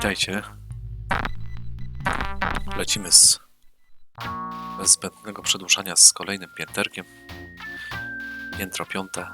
Witajcie. Lecimy z bez zbędnego przedłużania z kolejnym pięterkiem. Piętro piąte.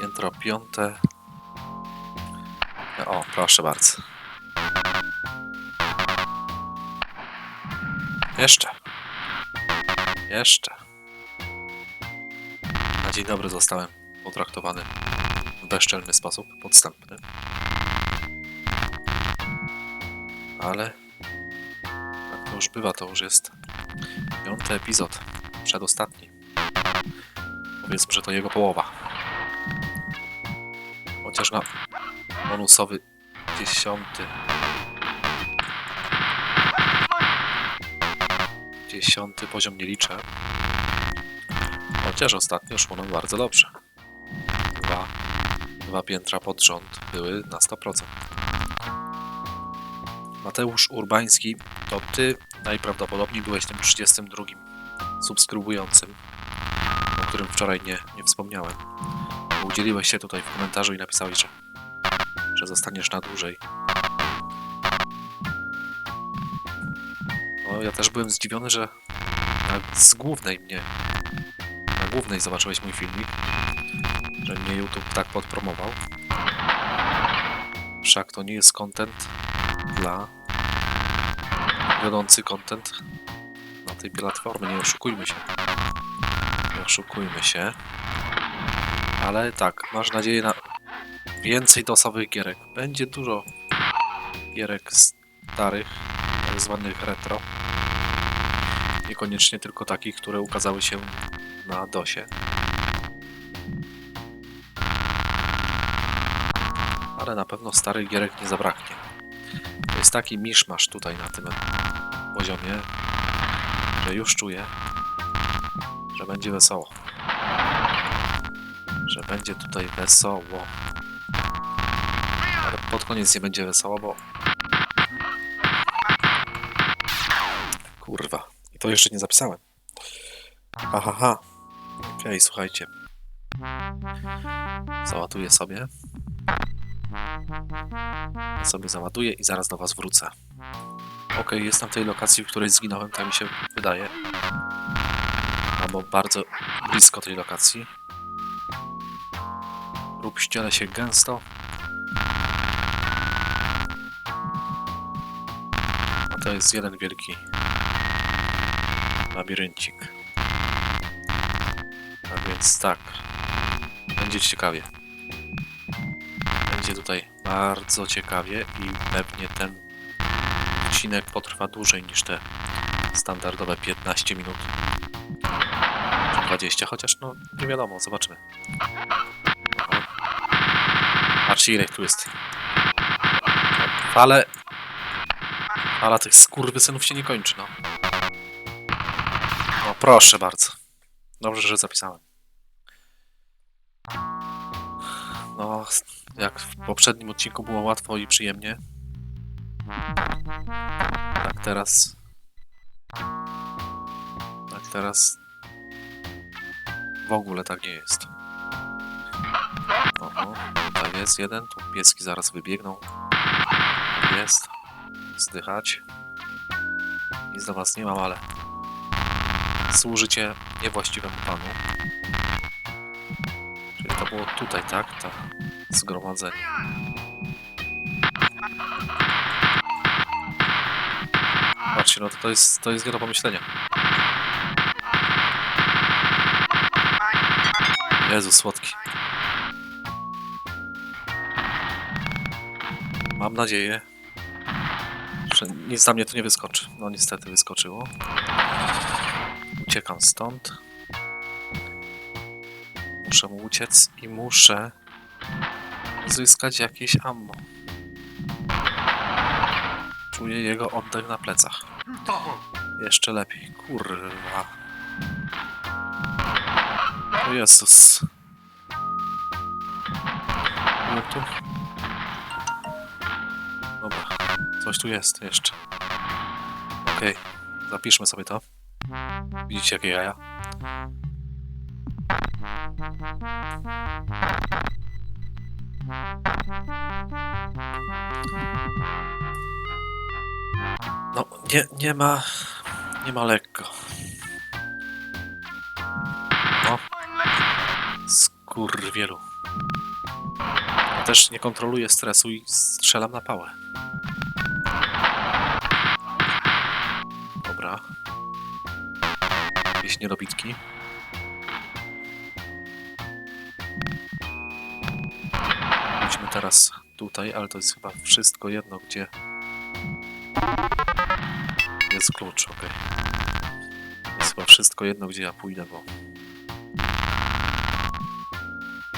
Piętro piąte. O, proszę bardzo. Jeszcze. Jeszcze. Na dzień dobry zostałem potraktowany bezczelny sposób, podstępny. Ale tak to już bywa, to już jest piąty epizod, przedostatni. Powiedzmy, że to jego połowa. Chociaż na bonusowy dziesiąty. Dziesiąty poziom nie liczę. Chociaż ostatnio szło nam bardzo dobrze. Dwa, piętra pod rząd były na 100%. Mateusz Urbański, to ty najprawdopodobniej byłeś tym 32 subskrybującym, o którym wczoraj nie, nie wspomniałem. Udzieliłeś się tutaj w komentarzu i napisałeś, że, że zostaniesz na dłużej. No, ja też byłem zdziwiony, że z głównej mnie, na głównej zobaczyłeś mój filmik, że mnie YouTube tak podpromował. Wszak to nie jest content dla wiodący content na tej platformie, nie oszukujmy się. Nie oszukujmy się. Ale tak, masz nadzieję na więcej dosowych gierek. Będzie dużo gierek starych, tak zwanych retro. Niekoniecznie tylko takich, które ukazały się na DOSie. Ale na pewno starych gierek nie zabraknie. To jest taki miszmasz tutaj na tym poziomie, że już czuję, że będzie wesoło. Że będzie tutaj wesoło. Ale pod koniec nie będzie wesoło, bo... Kurwa. I to jeszcze nie zapisałem. Ha, ha. Okej, słuchajcie. Załatuję sobie. Ja sobie załaduję i zaraz do was wrócę. Okej, jestem w tej lokacji, w której zginąłem, tak mi się wydaje. Albo bardzo blisko tej lokacji. Rób ściele się gęsto. A to jest jeden wielki labiryncik. A więc tak. Będzie ciekawie. Będzie tutaj bardzo ciekawie i pewnie ten odcinek potrwa dłużej niż te standardowe 15 minut. Czy 20, chociaż no nie wiadomo, zobaczymy. Patrzcie ile tu jest. Fale... Fala tych skurwysynów się nie kończy, no. No proszę bardzo. Dobrze, że zapisałem. No, jak w poprzednim odcinku było łatwo i przyjemnie. Tak teraz. Tak teraz. W ogóle tak nie jest. Oho, tutaj jest jeden, tu pieski zaraz wybiegną. Jest. Zdychać. Nic do was nie mam, ale służycie niewłaściwemu panu. To było tutaj, tak? To zgromadzenie. Patrzcie, no to, to jest, to jest nie do pomyślenia. Jezu, słodki. Mam nadzieję, że nic na mnie tu nie wyskoczy. No niestety wyskoczyło. Uciekam stąd. Muszę mu uciec i muszę zyskać jakieś ammo. Czuję jego oddech na plecach. Jeszcze lepiej. Kurwa. O Jezus. No tu. Dobra. Coś tu jest jeszcze. Okej. Zapiszmy sobie to. Widzicie jakie jaja? No, nie, nie ma... Nie ma lekko. No. Skurwielu. Ja też nie kontroluję stresu i strzelam na pałę. Dobra. Jakieś niedobitki. Teraz tutaj, ale to jest chyba wszystko jedno, gdzie jest klucz, ok. Jest chyba wszystko jedno, gdzie ja pójdę, bo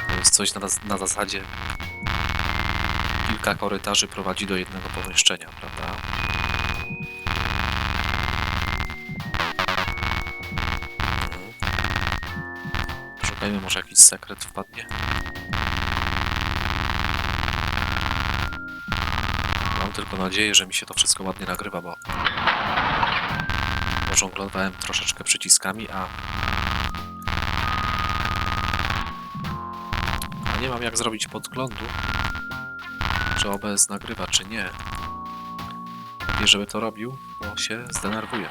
to jest coś na, na zasadzie kilka korytarzy prowadzi do jednego pomieszczenia, prawda? Mhm. Szukajmy, może jakiś sekret wpadnie. Tylko nadzieję, że mi się to wszystko ładnie nagrywa, bo żonglowałem troszeczkę przyciskami, a a nie mam jak zrobić podglądu, czy OBS nagrywa, czy nie. Lepiej, żeby to robił, bo się zdenerwuję.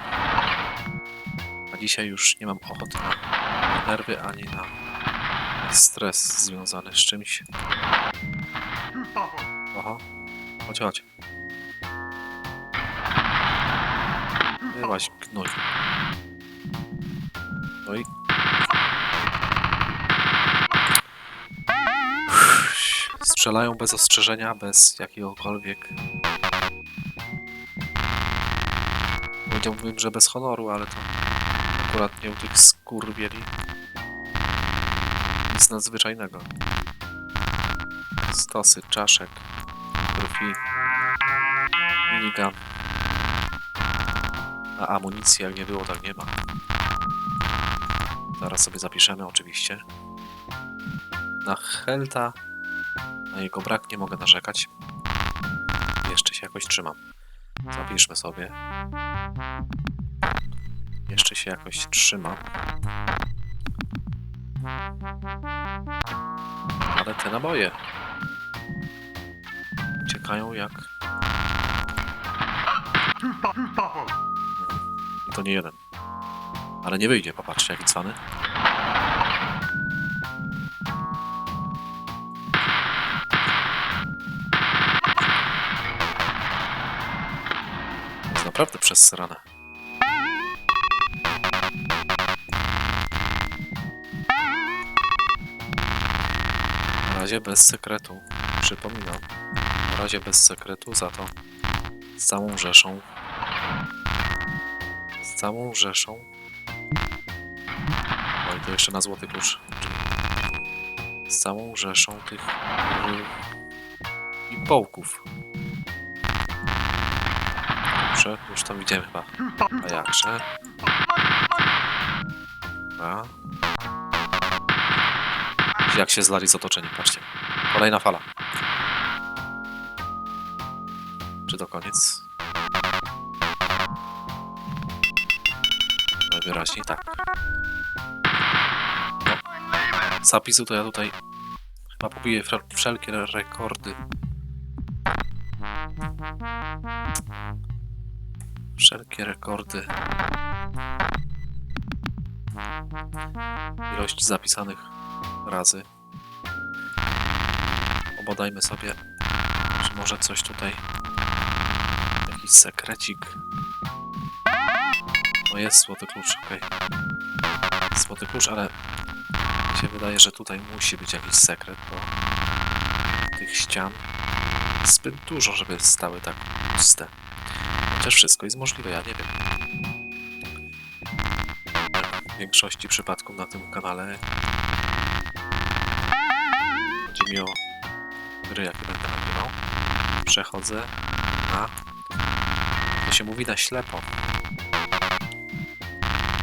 A dzisiaj już nie mam ochoty na nerwy, ani na stres związany z czymś. Oho, chodź, chodź. Byłaś gnój. No i... Strzelają bez ostrzeżenia, bez jakiegokolwiek... Powiedziałbym, że bez honoru, ale to akurat nie u tych skurwieli. Nic nadzwyczajnego. Stosy czaszek, krwi, minigun. A amunicji jak nie było, tak nie ma. Zaraz sobie zapiszemy oczywiście. Na Helta, na jego brak nie mogę narzekać. Jeszcze się jakoś trzymam. Zapiszmy sobie. Jeszcze się jakoś trzymam. Ale te naboje uciekają jak... I to nie jeden. Ale nie wyjdzie, popatrzcie jaki cwany. Jest naprawdę przesrane. Na razie bez sekretu. Przypominam. Na razie bez sekretu, za to z całą rzeszą z całą rzeszą. No i to jeszcze na złoty klucz. Z całą rzeszą tych i połków. Dobrze, już tam widziałem chyba. A jakże? A. Jak się zlali z otoczeni, patrzcie. Kolejna fala. Czy to koniec? Najwyraźniej tak. No. Zapisu to ja tutaj chyba pobiję wszelkie re- rekordy. Wszelkie rekordy. Ilości zapisanych razy. Obadajmy sobie, czy może coś tutaj. Jakiś sekrecik. No jest złoty klucz, okej. Złoty klucz, ale mi się wydaje, że tutaj musi być jakiś sekret, bo tych ścian zbyt dużo, żeby stały tak puste. Chociaż wszystko jest możliwe, ja nie wiem. W większości przypadków na tym kanale chodzi mi o gry, jakie będę nagrywał. Przechodzę na... Się mówi na ślepo.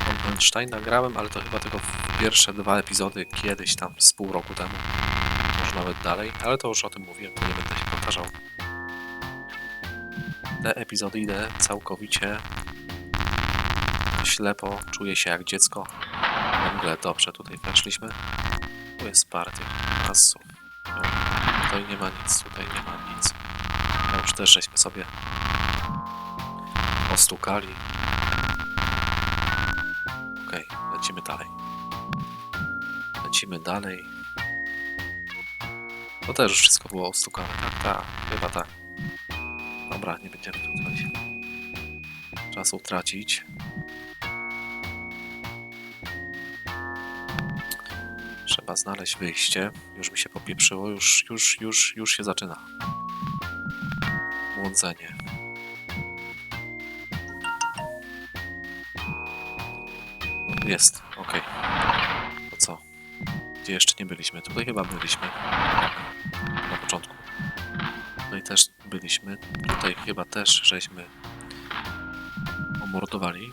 Wolfenstein nagrałem, ale to chyba tylko pierwsze dwa epizody kiedyś tam z pół roku temu. Może nawet dalej, ale to już o tym mówiłem, to nie będę się powtarzał. Te epizody idę całkowicie ślepo, czuję się jak dziecko. W ogóle dobrze tutaj weszliśmy. Tu jest partia. Asu. Tutaj nie ma nic, tutaj nie ma nic. To już też żeśmy sobie ostukali. Okej, lecimy dalej. Lecimy dalej. To też już wszystko było ostukane. Tak, tak, chyba tak. Dobra, nie będziemy tu tracić. Czasu tracić. Trzeba znaleźć wyjście. Już mi się popieprzyło, już, już, już, już się zaczyna. Błądzenie. Jest, okej. To co? Gdzie jeszcze nie byliśmy? Tutaj chyba byliśmy. Na początku. Tutaj też byliśmy. Tutaj chyba też żeśmy omordowali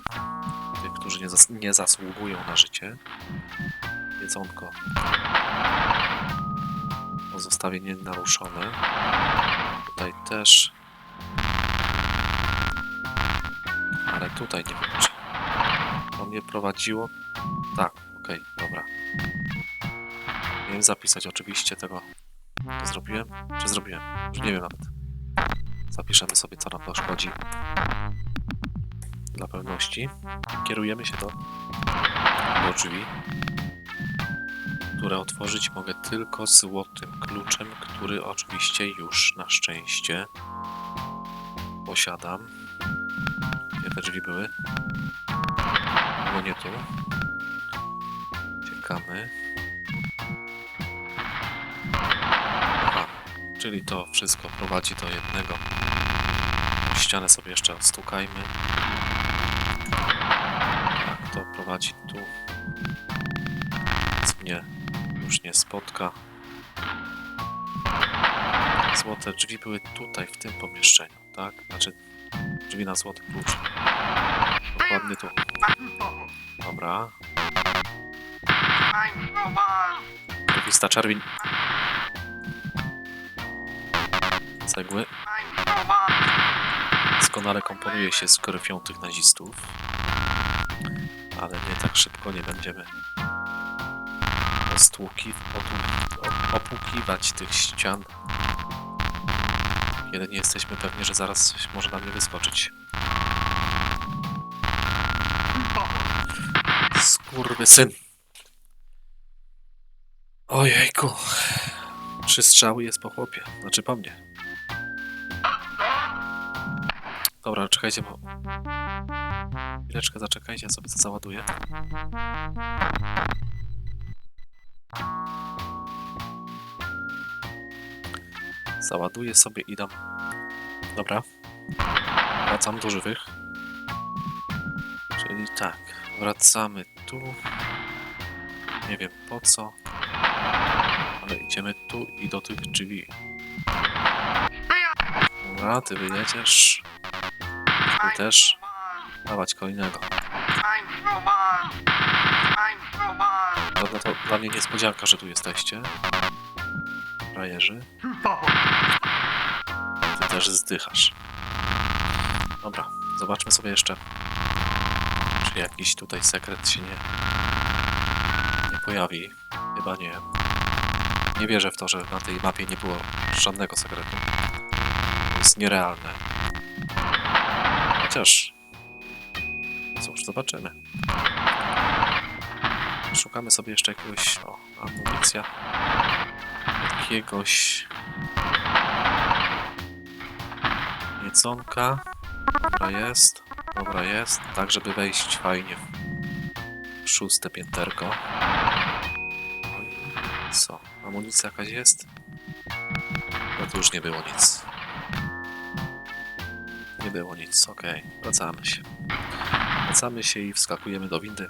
tych, którzy nie, zas nie zasługują na życie. Jedzonko pozostawię nienaruszone. Tutaj też. Ale tutaj nie wiem, czy mnie prowadziło. Tak, okej, dobra. Miałem zapisać oczywiście tego. Nie zrobiłem? Czy zrobiłem? Już nie wiem nawet. Zapiszemy sobie, co nam to szkodzi. Dla pewności. Kierujemy się do, do drzwi które otworzyć mogę tylko złotym kluczem, który oczywiście już na szczęście posiadam. Te drzwi były? Było nie tu. Czekamy. Aha, czyli to wszystko prowadzi do jednego. Ścianę sobie jeszcze stukajmy. Tak, to prowadzi tu. Nic mnie już nie spotka. Złote drzwi były tutaj, w tym pomieszczeniu, tak? Znaczy, drzwi na złoty klucz. Dokładnie tu. Dobra. Krwista czerwień. Cegły. Doskonale komponuje się z krwią tych nazistów. Ale nie tak szybko nie będziemy stłuki, opłukiwać tych ścian. Kiedy nie jesteśmy pewni, że zaraz coś może na mnie wyskoczyć. Skurwy syn. Ojejku. Trzy strzały jest po chłopie. Znaczy po mnie. Dobra, czekajcie, bo... Chwileczkę zaczekajcie, ja sobie to załaduję. Załaduję sobie i dam. Dobra. Wracam do żywych. Czyli tak, wracamy tu. Nie wiem po co. Ale idziemy tu i do tych drzwi. Dobra, ty wyjedziesz. Ty też. Dawać kolejnego. To, no to dla mnie niespodzianka, że tu jesteście. Frajerzy. Ty też zdychasz. Dobra, zobaczmy sobie jeszcze, czy jakiś tutaj sekret się nie, nie pojawi. Chyba nie. Nie wierzę w to, że na tej mapie nie było żadnego sekretu. To jest nierealne. Chociaż... Cóż, zobaczymy. Szukamy sobie jeszcze jakiegoś... O, amunicja. Jakiegoś... Jedzonka. Dobra jest. Dobra jest. Tak, żeby wejść fajnie w szóste pięterko. Co? Amunicja jakaś jest? No tu już nie było nic. Nie było nic, okej. Wracamy się. Wracamy się i wskakujemy do windy.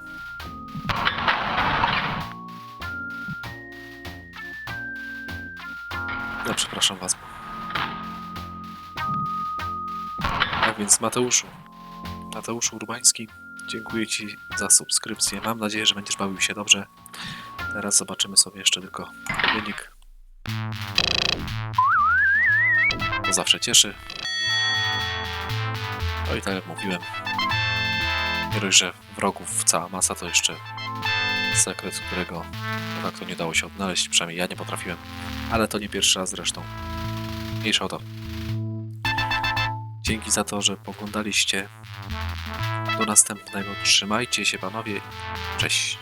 No przepraszam was. Tak więc Mateuszu. Mateuszu Urbański, dziękuję ci za subskrypcję. Mam nadzieję, że będziesz bawił się dobrze. Teraz zobaczymy sobie jeszcze tylko wynik. To zawsze cieszy. No i tak jak mówiłem, nie dość, że wrogów cała masa, to jeszcze sekret, którego de facto nie dało się odnaleźć, przynajmniej ja nie potrafiłem. Ale to nie pierwszy raz zresztą. Mniejsza o to. Dzięki za to, że poglądaliście. Do następnego. Trzymajcie się panowie. Cześć.